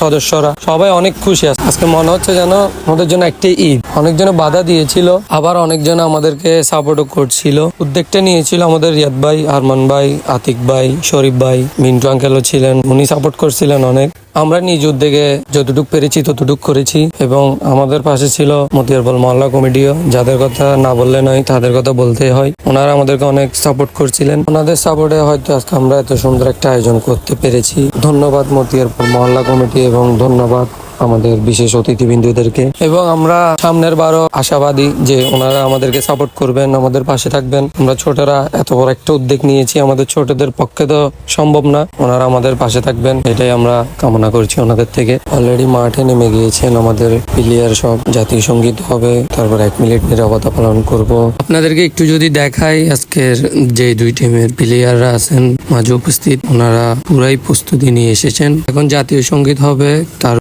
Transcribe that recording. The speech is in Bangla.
সদস্যরা। সবাই অনেক খুশি আছে। আজকে মনে হচ্ছে যেন আমাদের জন্য একটি ঈদ। অনেকজন বাধা দিয়েছিল, আবার অনেকজন আমাদেরকে সাপোর্টও করছিল। উদ্যোগটা নিয়েছিল আমাদের রিয়াদ ভাই, আরমান ভাই, আতিক ভাই, শরীফ ভাই, মিন্টু আঙ্কেলও ছিলেন। উনি সাপোর্ট করছিলেন অনেক। আমরা নিজ উদ্যোগে যতটুকু পেরেছি, ততটুকু করেছি এবং আমাদের পাশে ছিল মতিয়ারবল মহল্লা কমিটিও। যাদের কথা না বললে নয়, তাদের কথা বলতে হয়। ওনারা আমাদেরকে অনেক সাপোর্ট করছিলেন। ওনাদের সাপোর্টে হয়তো আজকে আমরা এত সুন্দর একটা আয়োজন করতে পেরেছি। ধন্যবাদ মতিয়ারপুর মহল্লা কমিটি এবং ধন্যবাদ আমাদের বিশেষ অতিথিবৃন্দুদেরকে। এবং আমরা সামনের বারও আশাবাদী যে ওনারা আমাদেরকে সাপোর্ট করবেন, আমাদের পাশে থাকবেন। আমরা ছোটরা এত বড় একটা উদ্যোগ নিয়েছি, আমাদের ছোটদের পক্ষে তো সম্ভব না। ওনারা আমাদের পাশে থাকবেন, এটাই আমরা কামনা করছি ওনাদের থেকে। অলরেডি মাঠে নেমে গিয়েছেন আমাদের প্লেয়ার সব। জাতীয় সংগীত হবে, তারপর এক মিনিট নিরাপত্তা পালন করব। আপনাদেরকে একটু যদি দেখাই, আজকের যে দুই টিমের প্লেয়াররা আছেন, মাঝে উপস্থিত, ওনারা পুরাই প্রস্তুতি নিয়ে এসেছেন। এখন জাতীয় সংগীত হবে, তার